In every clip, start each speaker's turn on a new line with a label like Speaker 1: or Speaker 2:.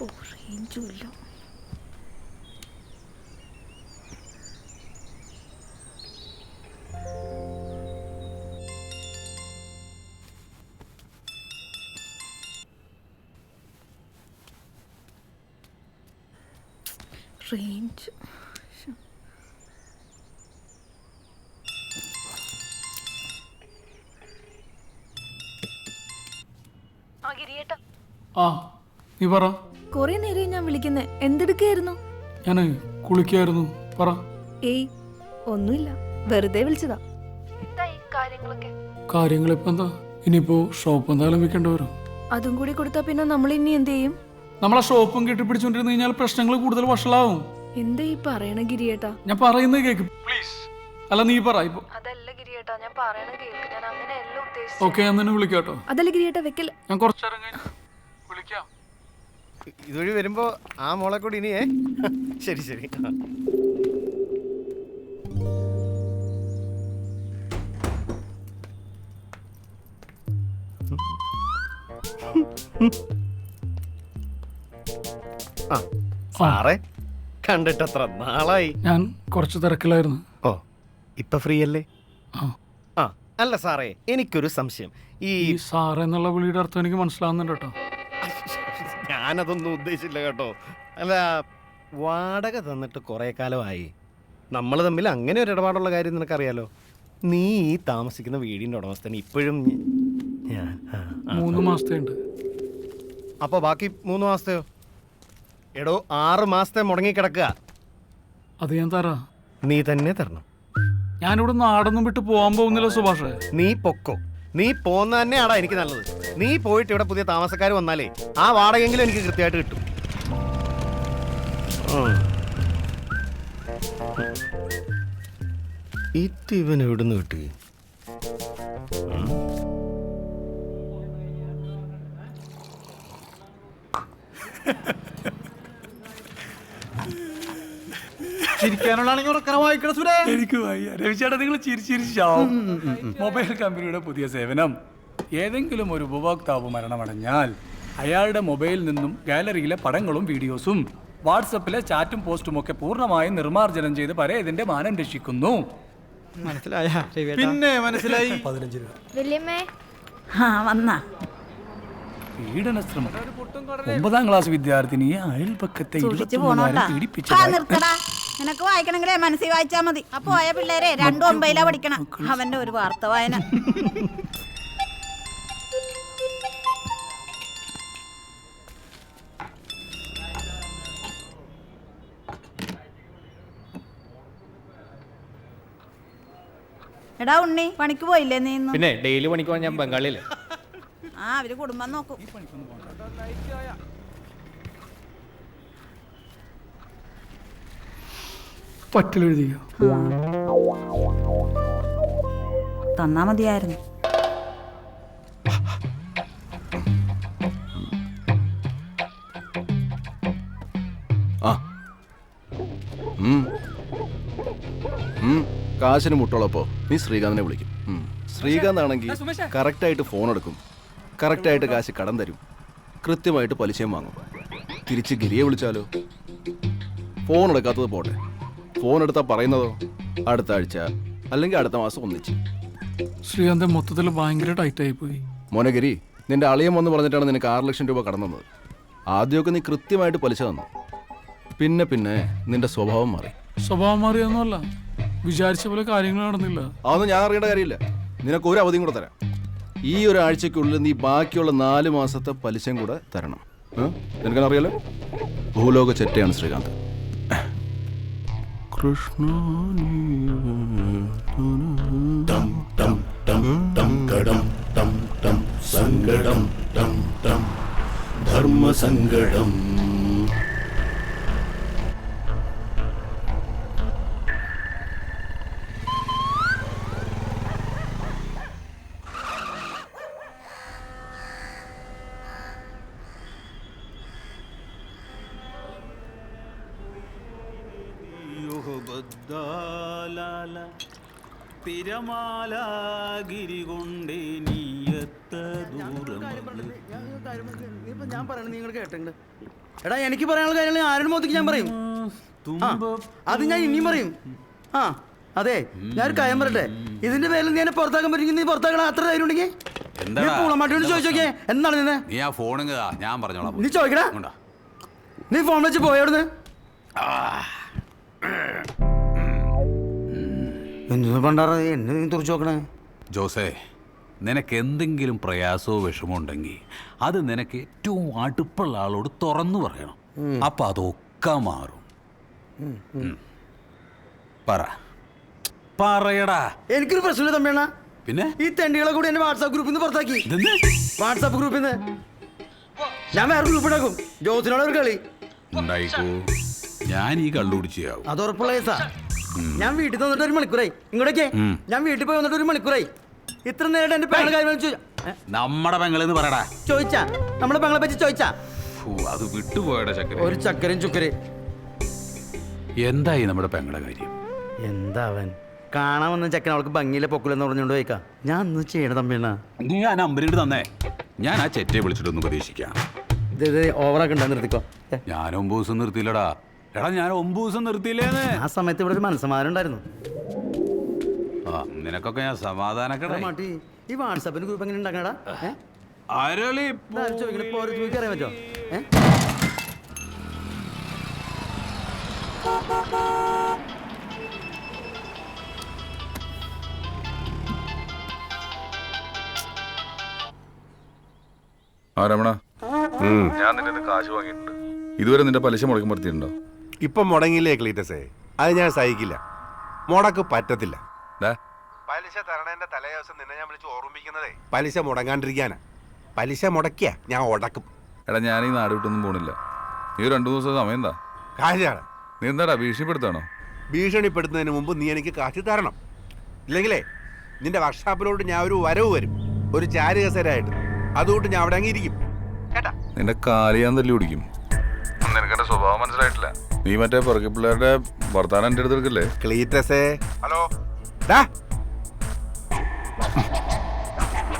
Speaker 1: ഓ റേഞ്ചും range
Speaker 2: ആ നീ പറ.
Speaker 1: കൊറേ നേരം ഞാൻ വിളിക്കുന്നേ. എന്തെടുക്കായിരുന്നു?
Speaker 2: ഞാൻ കുളിക്കായിരുന്നു. പറ.
Speaker 1: ഏയ് ഒന്നുമില്ല. വെറുതെ വിളിച്ചതാ.
Speaker 2: കാര്യങ്ങൾ ഇപ്പൊ എന്താ ഇനിയിപ്പോ ഷോപ്പ് എന്തായാലും വെക്കേണ്ടി വരും.
Speaker 1: അതും കൂടി കൊടുത്താ പിന്നെ നമ്മൾ ഇനി എന്ത് ചെയ്യും?
Speaker 2: നമ്മളെ ഷോപ്പും കെട്ടിപ്പിടിച്ചോണ്ടിരുന്നു കഴിഞ്ഞാൽ പ്രശ്നങ്ങൾ കൂടുതൽ വഷളാവും.
Speaker 1: എന്താ ഈ പറയണ ഗിരിയേട്ടാ?
Speaker 2: ഞാൻ പറയുന്നത് കേക്ക്. പ്ലീസ് അല്ല നീ പറ ഇപ്പൊ.
Speaker 1: അതല്ല ഗിരിയേട്ടാ ഞാൻ പറയണ കേക്ക്. ഞാൻ അങ്ങനെ എല്ലാം ഉദ്ദേശിച്ചു
Speaker 2: ഓക്കെ ഞാൻ നിന്നെ വിളിക്കാട്ടോ.
Speaker 1: അതല്ല ഗിരിയേട്ടാ വെക്കൽ
Speaker 2: ഞാൻ കുറച്ചേരം കഴിഞ്ഞ് വിളിക്കാം.
Speaker 3: ഇതുവഴി വരുമ്പോ ആ മോളെ കൂടി ഇനിയേ ശരി ശരി. ആ. സാറേ കണ്ടിട്ടത്ര നാളായി.
Speaker 2: ഞാൻ കുറച്ച് തിരക്കിലായിരുന്നു.
Speaker 3: ഓ ഇപ്പൊ ഫ്രീ അല്ലേ?
Speaker 2: ആ.
Speaker 3: ആ അല്ല സാറേ എനിക്കൊരു സംശയം. ഈ
Speaker 2: ഈ സാറ് എന്നുള്ള വിളിയുടെ അർത്ഥം എനിക്ക് മനസ്സിലാവുന്നുണ്ട് കേട്ടോ.
Speaker 3: ഞാനതൊന്നും ഉദ്ദേശിച്ചില്ല കേട്ടോ. അല്ല വാടക തന്നിട്ട് കുറേ കാലമായി. നമ്മൾ തമ്മിൽ അങ്ങനെ ഒരു ഇടപാടുള്ള കാര്യം നിനക്കറിയാലോ? നീ ഈ താമസിക്കുന്ന വീടിന്റെ ഉടമസ്ഥന് ഇപ്പോഴും ഞാൻ
Speaker 2: മൂന്ന് മാസത്തെ ഉണ്ട്
Speaker 3: അപ്പോൾ ബാക്കി മൂന്ന് മാസത്തെയോ? എടോ ആറ് മാസത്തെ മുടങ്ങി കിടക്കുക.
Speaker 2: അത് ഞാൻ തരാ.
Speaker 3: നീ തന്നെ തരണം.
Speaker 2: ഞാനിവിടെ നാടൊന്നും വിട്ട് പോകാൻ പോകുന്നില്ല സുഭാഷ്.
Speaker 3: നീ പൊക്കോ. നീ പോന്ന തന്നെയാടാ എനിക്ക് നല്ലത്. നീ പോയിട്ട് ഇവിടെ പുതിയ താമസക്കാർ വന്നാലേ ആ വാടകയെങ്കിലും എനിക്ക് കൃത്യമായിട്ട് കിട്ടും. ഇത് ഇവൻ എവിടുന്ന് കിട്ടി?
Speaker 4: ചിരിക്കാനുള്ളതാണെങ്കിൽ ഉറക്കനെ വായിക്കണം സുരേ.
Speaker 2: എനിക്ക് വയ്യ. രവിചേട്ടാ നിങ്ങൾ ചിരിച്ചിരിച്ചാവും മൊബൈൽ കമ്പനിയുടെ പുതിയ സേവനം. ഏതെങ്കിലും ഒരു ഉപഭോക്താവ് മരണമടഞ്ഞാൽ അയാളുടെ മൊബൈലിൽ നിന്നും ഗാലറിയിലെ പടങ്ങളും വീഡിയോസും വാട്സപ്പിലെ ചാറ്റും പോസ്റ്റും ഒക്കെ പൂർണമായും നിർമ്മാർജനം ചെയ്ത് പരേതിന്റെ മാനം രക്ഷിക്കുന്നു.
Speaker 4: മനസ്സിലായ പിന്നെ മനസ്സിലായി.
Speaker 5: വല്യമ്മേ.
Speaker 6: ആ വന്നാ.
Speaker 2: പീഡന ശ്രമം ഒമ്പതാം ക്ലാസ് വിദ്യാർത്ഥിനിയെ അയൽപക്കത്തെ
Speaker 6: ഇരുപത്തി മൂന്നായിരം
Speaker 2: പീഡിപ്പിച്ചു
Speaker 6: നിർത്തടാ. നിനക്ക് വായിക്കണെങ്കിലേ മനസ്സിൽ വായിച്ചാ മതി. അപ്പൊ പോയ പിള്ളേരെ രണ്ടു ഒമ്പതിലാ പഠിക്കണം. അവന്റെ ഒരു വാർത്ത വായന. എടാ ഉണ്ണി പണിക്ക് പോയില്ലേ നീ ഇന്ന്?
Speaker 4: പിന്നെ ഡെയിലി പണിക്ക് പോകാൻ ഞാൻ ബംഗാളിയിലെ
Speaker 6: ആ അവർ കുടുംബം നോക്കും.
Speaker 2: പറ്റിലെഴുതിയോ
Speaker 6: തന്നാ മതിയായിരുന്നു.
Speaker 7: കാശിന് മുട്ടുള്ളപ്പോ നീ ശ്രീകാന്തിനെ വിളിക്കും. ശ്രീകാന്ത് ആണെങ്കിൽ കറക്റ്റായിട്ട് ഫോൺ എടുക്കും. കറക്റ്റായിട്ട് കാശ് കടം തരും. കൃത്യമായിട്ട് പലിശയും വാങ്ങും. തിരിച്ച് ഗിരിയെ വിളിച്ചാലോ? ഫോൺ എടുക്കാത്തത് പോട്ടെ. ഫോൺ എടുത്താ പറയുന്നതോ? അടുത്ത ആഴ്ച അല്ലെങ്കിൽ അടുത്ത മാസം ഒന്നിച്ച്.
Speaker 2: ശ്രീകാന്ത് മൊത്തത്തിൽ ഭയങ്കര ടൈറ്റ് ആയി പോയി.
Speaker 7: മോനഗിരി നിന്റെ അളിയം വന്ന് പറഞ്ഞിട്ടാണ് നിനക്ക് ആറ് ലക്ഷം രൂപ കടന്നു തന്നത്. ആദ്യമൊക്കെ നീ കൃത്യമായിട്ട് പലിശ തന്നു. പിന്നെ പിന്നെ നിന്റെ സ്വഭാവം മാറി.
Speaker 2: സ്വഭാവം മാറിയൊന്നുമല്ല. വിചാരിച്ച പോലെ കാര്യങ്ങൾ നടന്നില്ല.
Speaker 7: അതൊന്നും ഞാൻ അറിയേണ്ട കാര്യമില്ല. നിനക്ക് ഒരു അവധിയും കൂടെ തരാം. ഈ ഒരാഴ്ചക്കുള്ളിൽ നീ ബാക്കിയുള്ള നാല് മാസത്തെ പലിശയും കൂടെ തരണം? നിനക്കറിയാലോ ഭൂലോക ചെറ്റയാണ് ശ്രീകാന്ത്. ं तं सङ्गडं तं तं धर्मसङ्गडम् കൃഷ്ണ ധർമ്മസങ്കടം
Speaker 8: തിരമാലാഗിരി കൊണ്ടേ നീയത്ത ദൂരം
Speaker 5: ഞാൻ പറയണത് നിങ്ങൾ കേട്ടുണ്ട് എടാ എനിക്ക് പറയാനുള്ള കാര്യങ്ങൾ ആരുടെ മുഖത്തേക്ക് ഞാൻ പറയും? അത് ഞാൻ ഇനിയും പറയും. ആ അതെ ഞാൻ ഒരു കാര്യം പറയട്ടെ? ഇതിന്റെ പേരിൽ നീ എന്നെ പുറത്താക്കാൻ പറ്റുമെങ്കിൽ നീ പുറത്താക്കണം അത്ര ധൈര്യം ഉണ്ടെങ്കിൽ? എന്താണ് നിന്നെ?
Speaker 8: നീ ആ ഫോണും ഞാൻ പറഞ്ഞോളാം.
Speaker 5: നീ ചോദിക്കടാ. നീ ഫോൺ വെച്ച് പോയോടുന്ന് എന്തിനാ പണ്ടാറ എന്നെ നീ തുറച്ചു നോക്കണേ?
Speaker 8: ജോസേ നിനക്ക് എന്തെങ്കിലും പ്രയാസമോ വിഷമോ ഉണ്ടെങ്കിൽ അത് നിനക്ക് ഏറ്റവും അടുപ്പുള്ള ആളോട് തുറന്നു പറയണം. അപ്പൊ അതൊക്കെ മാറും. ഉം. പറ. പറയടാ.
Speaker 5: എനിക്കൊരു പ്രശ്നമില്ല തമ്മിയണ്ണ
Speaker 8: പിന്നെ?
Speaker 5: ഈ തെണ്ടികളെ കൂടി എന്റെ വാട്സാപ്പ് ഗ്രൂപ്പിൽ നിന്ന് പുറത്താക്കി.
Speaker 8: ഇതെന്ത്?
Speaker 5: വാട്സാപ്പ് ഗ്രൂപ്പിൽ നിന്ന്. ഞാൻ വേറെ ഗ്രൂപ്പ് ഉണ്ടാക്കും. ജോസിനോട് ഒരു കളി.
Speaker 8: ഉണ്ടായിക്കോ. ഞാൻ ഈ കള്ളുപിടിച്ചാവും
Speaker 5: അത് ഉറപ്പുള്ള കേസാ. ഞാൻ വീട്ടിൽ വന്നിട്ട് ഒരു മണിക്കൂറായി. ഇങ്ങോട്ടേക്ക്. ഞാൻ വീട്ടിൽ പോയി വന്നിട്ട് ഒരു മണിക്കൂറായി. ഇത്ര നേരം എന്റെ പെങ്ങളെ കാര്യം?
Speaker 8: നമ്മുടെ പെങ്ങളെന്ന് പറയടാ.
Speaker 5: ചോദിച്ചാ? നമ്മുടെ പെങ്ങളെ പറ്റി ചോദിച്ചാ?
Speaker 8: അത് വിട്ടുപോയടാ ചക്കര.
Speaker 5: ഒരു ചക്കരയും ചുക്കര്
Speaker 8: എന്തായി നമ്മുടെ പെങ്ങളെ കാര്യം?
Speaker 5: എന്താവൻ കാണാൻ വന്ന ചക്കൻ അവൾക്ക് ഭംഗിയിലെ പൊക്കിലെന്ന് പറഞ്ഞുകൊണ്ട് പോയിക്കാ. ഞാൻ ഒന്ന് ചെയ്യണ തമ്മിണ്ണ
Speaker 8: നീ ആ നമ്പറിട്ട് തന്നേ. ഞാൻ ആ ചെറ്റയെ വിളിച്ചിട്ടൊന്ന് പ്രതീക്ഷിക്കാം.
Speaker 5: ഇത് ഓവറാക്കണ്ട നിർത്തിക്കോ.
Speaker 8: ഞാൻ ഒമ്പത് ദിവസം നിർത്തിയില്ലടാ. എടാ ഞാൻ ഒമ്പത് ദിവസം നിർത്തിയില്ലേന്ന്.
Speaker 5: ആ സമയത്ത് ഇവിടെ ഒരു മനസ്സമാരം ഉണ്ടായിരുന്നു
Speaker 8: ആ നിനക്കൊക്കെ ഞാൻ സമാധാനക്കട.
Speaker 5: മാട്ടി ഈ വാട്സാപ്പിന് ഗ്രൂപ്പ് എങ്ങനെ ഉണ്ടാക്കണടാ?
Speaker 8: അരളി
Speaker 5: ചോദിക്കണ ഇപ്പൊ ഒരു ചോദിക്കാൻ അറിയാൻ പറ്റുമോ ഏഹ്
Speaker 9: ആ രമണ. ഞാൻ നിന്റെ കാശ് വാങ്ങിയിട്ടുണ്ട്. ഇതുവരെ നിന്റെ പലിശ മുടക്കി മറുത്തിട്ടുണ്ടോ
Speaker 3: ഇപ്പം മുടങ്ങിയില്ലേ ക്ലീറ്റസേ? അത് ഞാൻ സഹിക്കില്ല. മുടക്ക് പറ്റത്തില്ല.
Speaker 9: ദാ,
Speaker 3: പലിശ തരണേന്റെ തലേ ദിവസം നിന്നെ ഞാൻ വിളിച്ച് ഓർമ്മിക്കുന്നതേ പലിശ മുടങ്ങാണ്ടിരിക്കാനാ. പലിശ മുടക്കിയ ഞാൻ ഉടക്കും.
Speaker 9: എടാ ഞാൻ ഈ നാട് വിട്ടൊന്നും പോണില്ല. നീ രണ്ടു ദിവസം സമയം എന്താ
Speaker 3: കാര്യമാണ്.
Speaker 9: നീ എന്താടാ ഭീഷണിപ്പെടുത്താണോ?
Speaker 3: ഭീഷണിപ്പെടുത്തുന്നതിന് മുമ്പ് നീ എനിക്ക് കാശി തരണം. ഇല്ലെങ്കിലേ നിന്റെ വർക്ക്ഷോപ്പിലോട്ട് ഞാൻ ഒരു വരവ് വരും. ഒരു ചാരുകസരായിട്ട് അതുകൊണ്ട് ഞാൻ അവിടെ അങ്ങിരിക്കും കേട്ടാ?
Speaker 9: നിന്റെ കാലിയാൻ ഞാൻ തല്ലി പിടിക്കും നിനക്കെന്റെ സ്വഭാവം മനസ്സിലായിട്ടില്ല. നീ മറ്റേ പുറകെ പിള്ളേരുടെ വർത്താനം എന്റെ അടുത്ത് എടുക്കല്ലേ
Speaker 3: ക്ലീറ്റസേ. ഹലോ. ഡാ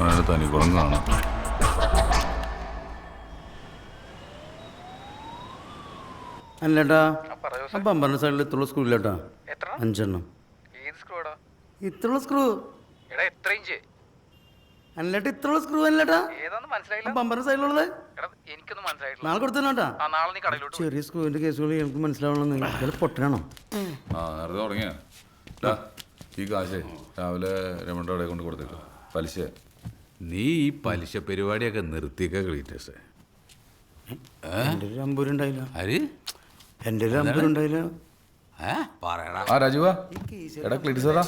Speaker 9: അവനെ തനിക്കുളം കാണാം.
Speaker 5: അല്ലേട്ടാ അപ്പം പറഞ്ഞ സൈഡിൽ ഇത്ര സ്ക്രൂ അഞ്ചെണ്ണം. ഇത്ര സ്ക്രൂ? അല്ലട്ടാ ഇത്ര സ്ക്രൂ അല്ലട്ടാ മനസ്സിലായില്ല. പമ്പറിന്റെ സൈഡിലുള്ളത് നാളെ കൊടുത്തോട്ടാ ചെറിയ സ്ക്രൂവിന്റെ കേസുകൾ എനിക്ക് മനസ്സിലാവുള്ള
Speaker 9: ആ നേരത്തെ തുടങ്ങിയ ഈ കാശേ രാവിലെ രമണ്ട അവിടെ കൊണ്ട് കൊടുത്തേക്കാം. പലിശ.
Speaker 8: നീ ഈ പലിശ പരിപാടിയൊക്കെ നിർത്തിയൊക്കെ ക്ലീറ്റേഴ്സ്.
Speaker 5: എന്റെ ഒരു അമ്പൂരുണ്ടായില്ല.
Speaker 8: ആര്?
Speaker 5: എന്റെ ഒരു അമ്പൂരുണ്ടായില്ല.
Speaker 9: ആ രാജുവ. എടാ ക്ലിറ്റിസറാ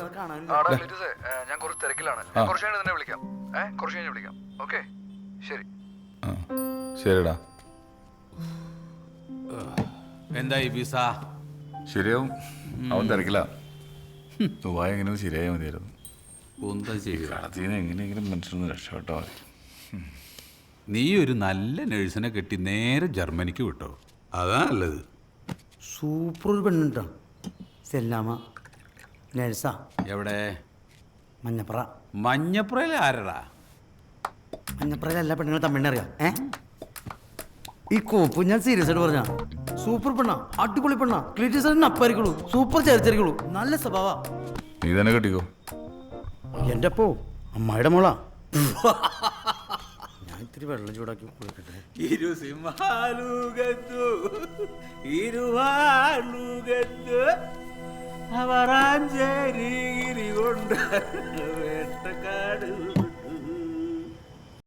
Speaker 2: ഞാൻ കുറച്ച് തിരക്കിലാണ്. കുറച്ച് കഴിഞ്ഞ് തന്നെ വിളിക്കാം. ഏ കുറച്ച് കഴിഞ്ഞ് വിളിക്കാം. ഓക്കെ ശരി.
Speaker 9: ശരിടാ.
Speaker 8: എന്തായി വിസ?
Speaker 9: ശരിയാവും. അവൻ തിരക്കില്ല ദുബായ് എങ്ങനെ ശരിയായാൽ മതിയായിരുന്നു.
Speaker 8: എന്താ ചെയ്യുക
Speaker 9: കടത്തിൽ നിന്ന് എങ്ങനെയെങ്കിലും മനുഷ്യനൊന്ന് രക്ഷപ്പെട്ടോ
Speaker 8: നീ ഒരു നല്ല നഴ്സിനെ കെട്ടി നേരെ ജർമ്മനിക്ക് വിട്ടോ. അതാ നല്ലത്.
Speaker 5: സൂപ്പർ ഒരു പെണ്ണുണ്ടോ സെല്ലാമ നഴ്സാ.
Speaker 8: എവിടെ?
Speaker 5: മഞ്ഞപ്പുറ.
Speaker 8: മഞ്ഞപ്പുറയിൽ ആരടാ?
Speaker 5: മഞ്ഞപ്പുറയിലെ എല്ലാ പെണ്ണുങ്ങളും തമ്മിണ്ണ അറിയാം. ഏ? ഈ കോപ്പ് ഞാൻ സീരിയസ് ആയിട്ട് പറഞ്ഞ സൂപ്പർ പെണ്ണ അടിപൊളി പെണ്ണ. ക്ലിറ്റിസറിന് അപ്പായിരിക്കുള്ളൂ സൂപ്പർ ചേർച്ചരിക്കുള്ളൂ നല്ല സ്വഭാവ.
Speaker 9: നീ തന്നെ കെട്ടിക്കോ?
Speaker 5: എന്റെ അപ്പോ അമ്മായിയുടെ മോളാ. ഞാൻ ഇത്തിരി വെള്ളം ചൂടാക്കി കുളിക്കട്ടെ.
Speaker 4: ഇരുസിംഹാലുകത്തു ഇരുവാലുകത്തു അവറാഞ്ചേരി കൊണ്ട് വേട്ടക്കാട്.